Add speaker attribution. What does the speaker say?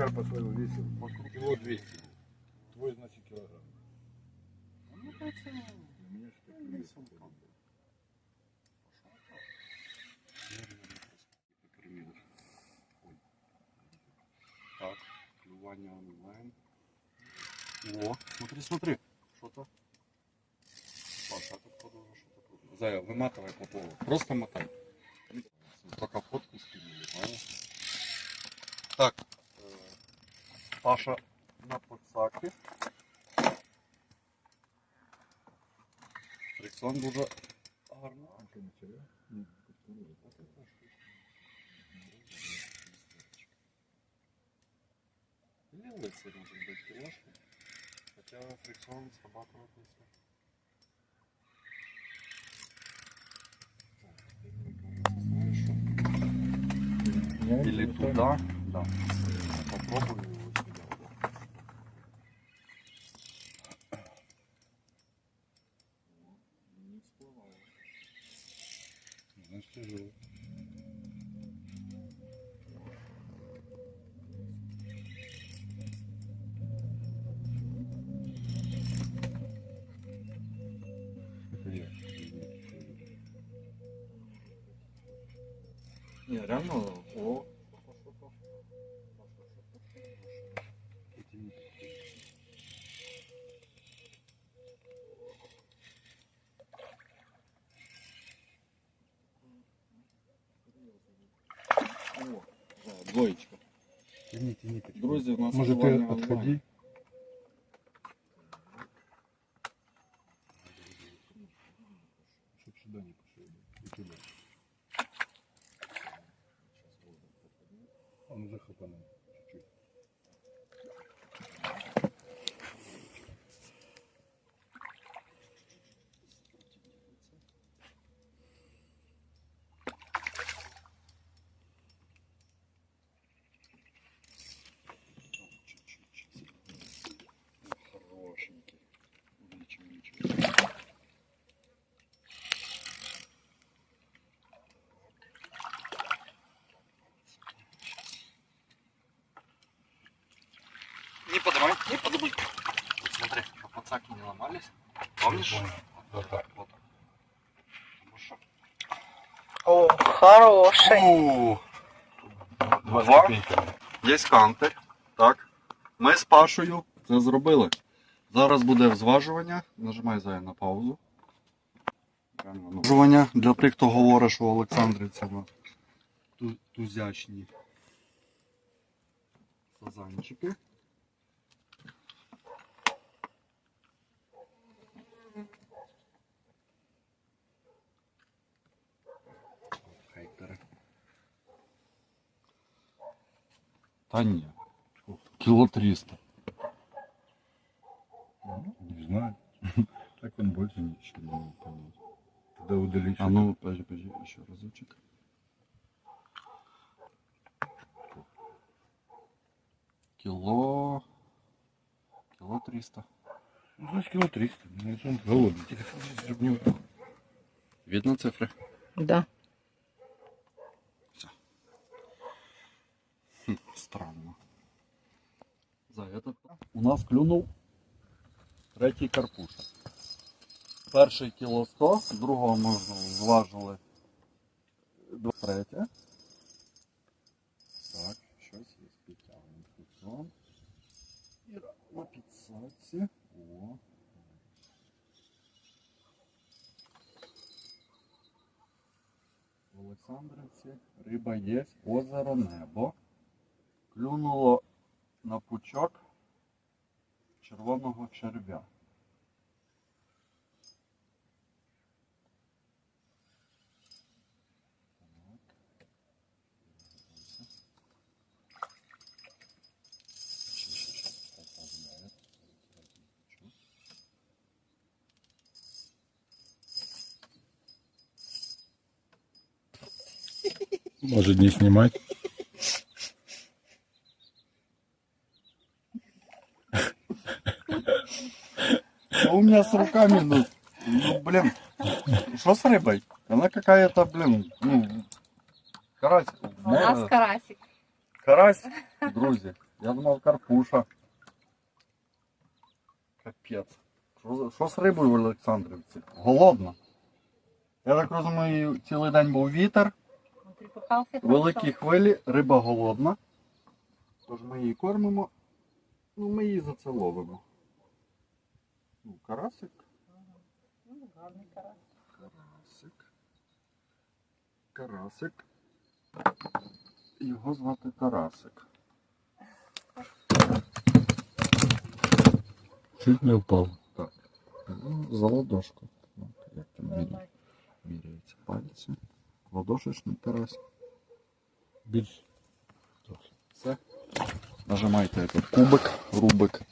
Speaker 1: карпа своего весил. Кило 200. Твой, значит, килограмм.
Speaker 2: Ну,
Speaker 1: меня что-то
Speaker 2: Весом. Так, клювання онлайн. О, смотри, смотри. Що то? Паша, тут подумав, що то. Зая, виматывай по полу. Просто мотай. Паша на подсаки. Фриксон дуже гарно.
Speaker 1: А что, материал?
Speaker 2: Ну, культура, вот это штука. Или лысый может быть килошка. う
Speaker 1: ん。い
Speaker 2: や、ラム
Speaker 1: を Ні, ні,
Speaker 2: ні. У нас
Speaker 1: Може
Speaker 2: ти онлайн.
Speaker 1: відходи? Щоб не пішов. І туди. Он
Speaker 2: захопаний.
Speaker 3: О, хороший.
Speaker 1: Два
Speaker 2: Два. Є кантер. Так. Ми з Пашою це зробили. Зараз буде зважування. Нажимай зая на паузу. Ну. Зважування для тих, хто говорить, що Олександрівці на ту- тузячні сазанчики. Та ні. Кіло 300.
Speaker 1: Ну, Не знаю. Так он больше ничего не может понять. Тогда удалить.
Speaker 2: А ну, подожди, подожди, еще разочек. Кило... Кило 300.
Speaker 1: Ну, значит, кило 300. Значит, он голодный.
Speaker 2: Видно цифры?
Speaker 3: Да.
Speaker 2: У нас клюнув третій карпуша. Перший кіло 100, другого ми зважили третє. Так, щось є підтягнемо фіксом. І на підсадці. О. В Олександрівці риба є, озеро, небо. Клюнуло на пучок червоного черв'я.
Speaker 1: Может не снимать.
Speaker 2: Меня с руками, ну, ну блин, что с рыбой? Она какая-то, блин, ну, карась.
Speaker 3: У нас карасик.
Speaker 2: Карась, друзі. Я думав Карпуша. Капець. Що, з рибою в Олександрівці? Голодно. Я так розумію, цілий день був вітер, великі хвилі, риба голодна. Тож ми її кормимо. Ну, ми її це ловимо. Ну, карасик. Карасик. Карасик. Його звати Карасик.
Speaker 1: Чуть не впав.
Speaker 2: Так. Ну, за ладошку. От, як там міряє- міряються пальці. Ладошечний карась.
Speaker 1: Більш.
Speaker 2: Все. Нажимайте этот кубик, рубик.